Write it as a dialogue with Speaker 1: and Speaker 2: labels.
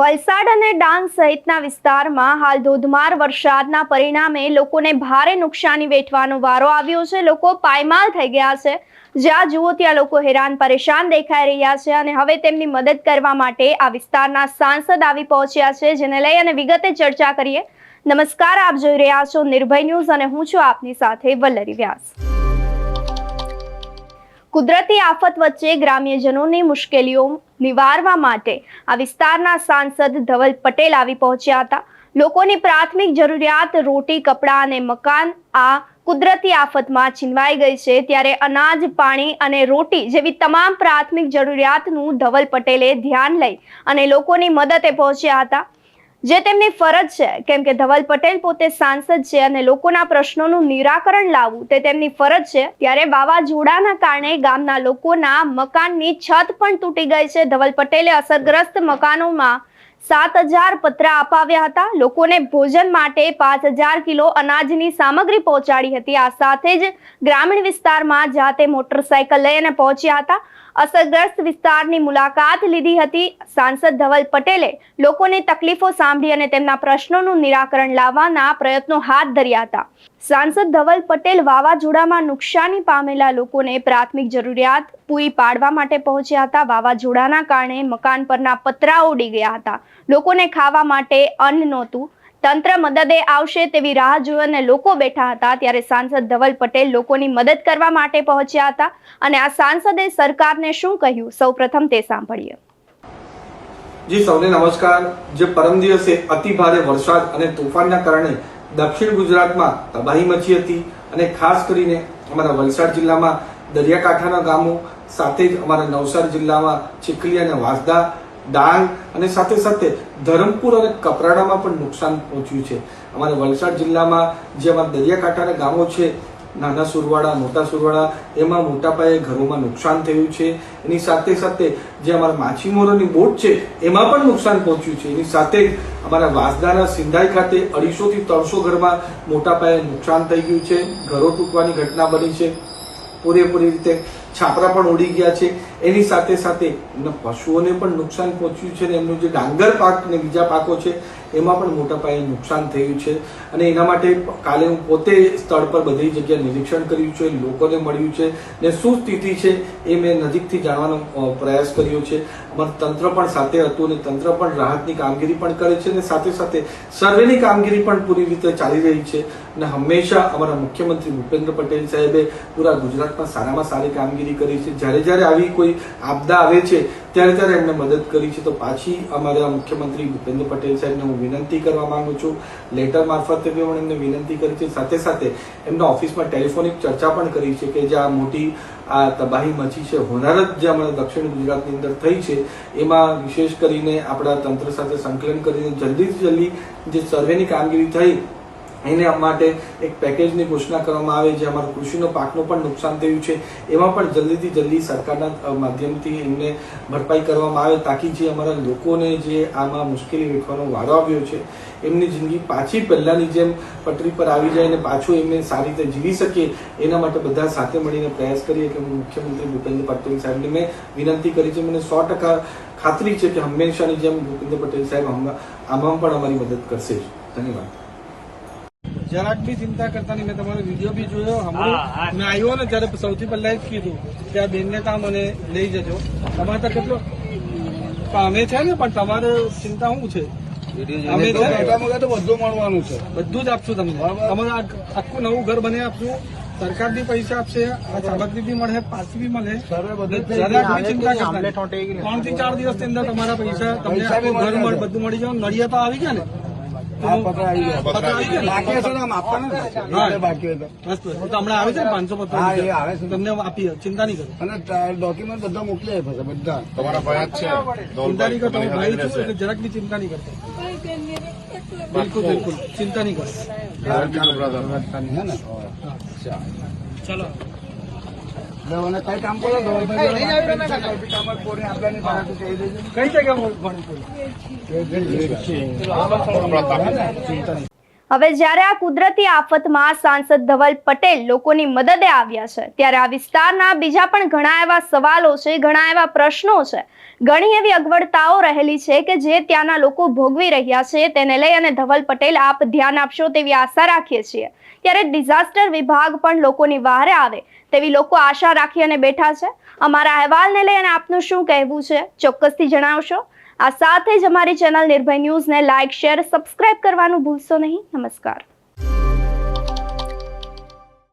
Speaker 1: વલસાડ અને ડાંગ સહિતના વિસ્તારમાં હાલ ધોધમાર વરસાદના પરિણામે લોકોને ભારે નુકસાની વેઠવાનો વારો આવ્યો છે. લોકો પાયમાલ થઈ ગયા છે. જ્યાં જુઓ ત્યાં લોકો હેરાન પરેશાન દેખાઈ રહ્યા છે અને હવે તેમની મદદ કરવા માટે આ વિસ્તારના સાંસદ આવી પહોંચ્યા છે, જેને લઈ અને વિગતે ચર્ચા કરીએ. નમસ્કાર, આપ જોઈ રહ્યા છો નિર્ભય ન્યૂઝ અને હું છું આપની સાથે વલ્લરી વ્યાસ. કુદરતી આફત વચ્ચે ગ્રામ્યજનોની મુશ્કેલીઓ નિવારવા માટે આ વિસ્તારના સાંસદ ધવલ પટેલ આવી પહોંચ્યા હતા. લોકોની પ્રાથમિક જરૂરિયાત રોટી, કપડાં અને મકાન આ કુદરતી આફતમાં છીનવાઈ ગઈ છે. ત્યારે અનાજ, પાણી અને રોટી જેવી તમામ પ્રાથમિક જરૂરિયાતનું ધવલ પટેલે ધ્યાન લઈ અને લોકોની મદદે પહોંચ્યા હતા. જે તેમની ફરજ છે. કેમ કે ધવલ પટેલ પોતે સાંસદ છે અને લોકોના પ્રશ્નોનું નિરાકરણ લાવવું તે તેમની ફરજ છે. ત્યારે વાવાઝોડાના કારણે ગામના લોકોના મકાનની છત પણ તૂટી ગઈ છે. ધવલ પટેલે અસરગ્રસ્ત મકાનોમાં સાત હજાર પત્ર અપાવ્યા હતા. લોકોને ભોજન માટે પાંચ હજાર કિલો અનાજની સામગ્રી પહોંચાડી હતી. આ સાથે જ ગ્રામીણ વિસ્તારમાં જાતે મોટરસાયકલ લઈને પહોંચ્યા હતા. અસરગ્રસ્ત વિસ્તારની મુલાકાત લીધી હતી. સાંસદ ધવલ પટેલે લોકોની તકલીફો સાંભળી અને તેમના પ્રશ્નોનું નિરાકરણ લાવવાના પ્રયત્નો હાથ ધર્યા હતા. સાંસદ ધવલ પટેલ વાવાઝોડામાં નુકસાની પામેલા લોકોને પ્રાથમિક જરૂરિયાત પૂરી પાડવા માટે પહોંચ્યા હતા. વાવાઝોડાના કારણે મકાન પરના પતરા ઉડી ગયા હતા. લોકોને ખાવા માટે અન્ન નહોતું. તંત્ર મદદે આવશે તેવી રાહ જોઈને લોકો બેઠા હતા ત્યારે સાંસદ ધવલ પટેલ લોકોની મદદ કરવા માટે પહોંચ્યા હતા અને આ સાંસદે સરકારને શું કહ્યું? સૌપ્રથમ તે સાંભળીએ.
Speaker 2: જી, સૌને નમસ્કાર. જે પરમ દિવસે અતિ ભારે વરસાદ અને તોફાનના કારણે દક્ષિણ ગુજરાતમાં તબાહી મચી હતી અને ખાસ કરીને અમારા વલસાડ જિલ્લામાં દરિયાકાંઠાના ગામો, સાથે જ અમારા નવસારી જિલ્લામાં ચીખલી અને વાંસદા ડાંગ અને સાથે સાથે ધરમપુર અને કપરાડામાં પણ નુકસાન પહોંચ્યું છે. અમારા વલસાડ જિલ્લામાં, જે અમારા દરિયાકાંઠાના ગામો છે, નાના સુરવાડા, મોટા સુરવાડા, એમાં મોટા પાયે ઘરોમાં નુકસાન થયું છે. એની સાથે સાથે જે અમારા માછીમારોની બોટ છે, એમાં પણ નુકસાન પહોંચ્યું છે. એની સાથે અમારા વાસદાના સિંધાઈ ખાતે અઢીસોથી ત્રણસો ઘરમાં મોટા પાયે નુકસાન થઈ ગયું છે. ઘરો તૂટવાની ઘટના બની છે. પૂરેપૂરી રીતે છાપરા પણ ઉડી ગયા છે. એની સાથે સાથે પશુઓને પણ નુકસાન પહોંચ્યું છે અને એમનું જે ડાંગર પાક ને બીજા પાકો છે, એમાં પણ મોટા પાયે નુકસાન થયું છે. અને એના માટે કાલે હું પોતે સ્થળ પર બધી જગ્યાએ નિરીક્ષણ કર્યું છે, લોકોને મળ્યું છે ને શું સ્થિતિ છે એ મેં નજીકથી જાણવાનો પ્રયાસ કર્યો છે. અમારું તંત્ર પણ સાથે હતું અને તંત્ર પણ રાહતની કામગીરી પણ કરે છે અને સાથે સાથે સર્વેની કામગીરી પણ પૂરી રીતે ચાલી રહી છે. અને હંમેશા અમારા મુખ્યમંત્રી ભૂપેન્દ્ર પટેલ સાહેબે પૂરા ગુજરાતમાં સારામાં સારી કામગીરી કરી છે. જ્યારે જ્યારે આવી કોઈ આપદા આવે છે, ત્યારે ત્યારે એમને મદદ કરી છે. તો પાછી અમારા મુખ્યમંત્રી ભૂપેન્દ્ર પટેલ સાહેબને હું વિનંતી કરવા માંગુ છું. લેટર મારફતે પણ એમને વિનંતી કરી છે. સાથે સાથે એમના ઓફિસમાં ટેલિફોનિક ચર્ચા પણ કરી છે કે જે આ મોટી, આ તબાહી મચી છે, હોનારત જે અમારા દક્ષિણ ગુજરાતની અંદર થઈ છે, એમાં વિશેષ કરીને આપણા તંત્ર સાથે સંકલન કરીને જલ્દીથી જલ્દી જે સર્વેની કામગીરી થઈ એને માટે એક પેકેજની ઘોષણા કરવામાં આવે જે અમારા કૃષિનો પાકનું પણ નુકસાન થયું છે. એમાં પણ જલ્દીથી જલ્દી સરકારના માધ્યમથી એમને ભરપાઈ કરવામાં આવે તાકી જે અમારા લોકોને જે આમાં મુશ્કેલી વેઠવાનો વારો આવ્યો છે, એમની જિંદગી પાછી પહેલાંની જેમ પટરી પર આવી જાય અને પાછું એમને સારી રીતે જીવી શકીએ, એના માટે બધા સાથે મળીને પ્રયાસ કરીએ કે મુખ્યમંત્રી ભૂપેન્દ્ર પટેલ સાહેબને મેં વિનંતી કરી છે. મને સો ટકા ખાતરી છે કે હંમેશાની જેમ ભૂપેન્દ્ર પટેલ સાહેબ આમાં પણ અમારી મદદ કરશે. જ ધન્યવાદ.
Speaker 3: જરાક બી ચિંતા કરતા નહીં. મેં તમારો વીડિયો બી જોયો હમણાં મેં આવ્યો ને જયારે સૌથી પહેલા જ કીધું કે આ બેનને ત્યાં મને લઈ જજો. તમારે ત્યાં કેટલો? અમે છે ને પણ તમારે ચિંતા શું છે? અમે
Speaker 4: તો બધું મળવાનું છે.
Speaker 3: બધું જ આપશું તમને. તમારે આખું નવું ઘર બની આપશું. સરકાર બી પૈસા આપશે આ સામગ્રી બી મળે પાછી બી મળે. ત્રણથી ચાર દિવસની અંદર તમારા પૈસા તમને ઘર
Speaker 4: મળે
Speaker 3: બધું મળી જાય. નડિયા તો આવી ગયા ને? તમને આપી ચિંતા નહીં કરો.
Speaker 4: અને ડોક્યુમેન્ટ બધા મોકલી આપ્યા છે બધા.
Speaker 5: તમારા ભાઈ જ છે.
Speaker 3: ચિંતા નહીં કરો તમે
Speaker 5: તમારી
Speaker 3: ભાઈ
Speaker 5: હાજરી
Speaker 3: છો એટલે જરાક બી ચિંતા નહીં કરતા. બિલકુલ બિલકુલ. ચિંતા નહીં કરો.
Speaker 4: હે ને
Speaker 3: ચલો.
Speaker 4: કઈ કામ કરો ધવલભાઈ જોડે વાત કરી છે. કઈ બી કામ હોય કોઈને આપવાની પાસેથી કહી દેજો.
Speaker 3: કઈ જગ્યા ભણી
Speaker 1: હવે જ્યારે આ કુદરતી આફતમાં સાંસદ ધવલ પટેલ લોકોની મદદે આવ્યા છે, ત્યારે આ વિસ્તારના બીજા પણ ઘણા એવા સવાલો છે, ઘણા એવા પ્રશ્નો છે. ઘણી એવી અગવડતાઓ રહેલી છે કે જે ત્યાંના લોકો ભોગવી રહ્યા છે, તેને લઈ અને ધવલ પટેલ આપ ધ્યાન આપશો તેવી આશા રાખીએ છીએ. ત્યારે ડિઝાસ્ટર વિભાગ પણ લોકોની વહારે આવે તેવી લોકો આશા રાખી અને બેઠા છે. અમારા અહેવાલને લઈ અને આપનું શું કહેવું છે, ચોક્કસથી જણાવશો? આ સાથે જ અમારી ચેનલ નિર્ભય ન્યૂઝને લાઇક શેર સબસ્ક્રાઇબ કરવાનું ભૂલશો નહીં. નમસ્કાર.